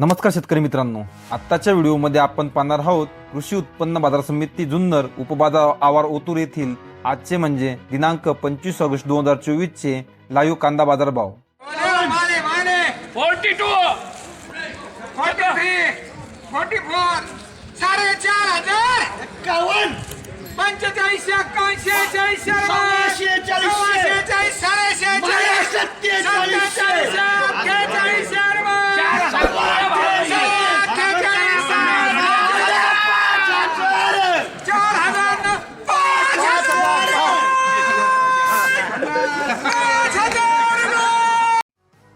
नमस्कार शेतकरी मित्रांनो. आत्ताच्या व्हिडिओमध्ये आपण पाहणार आहोत कृषी उत्पन्न बाजार समिती जुन्नर उपबाजार आवार ओतूर येथील आजचे म्हणजे दिनांक पंचवीस ऑगस्ट दोन हजार चोवीस चे लाईव्ह कांदा बाजार भाव. पंचेचाळीस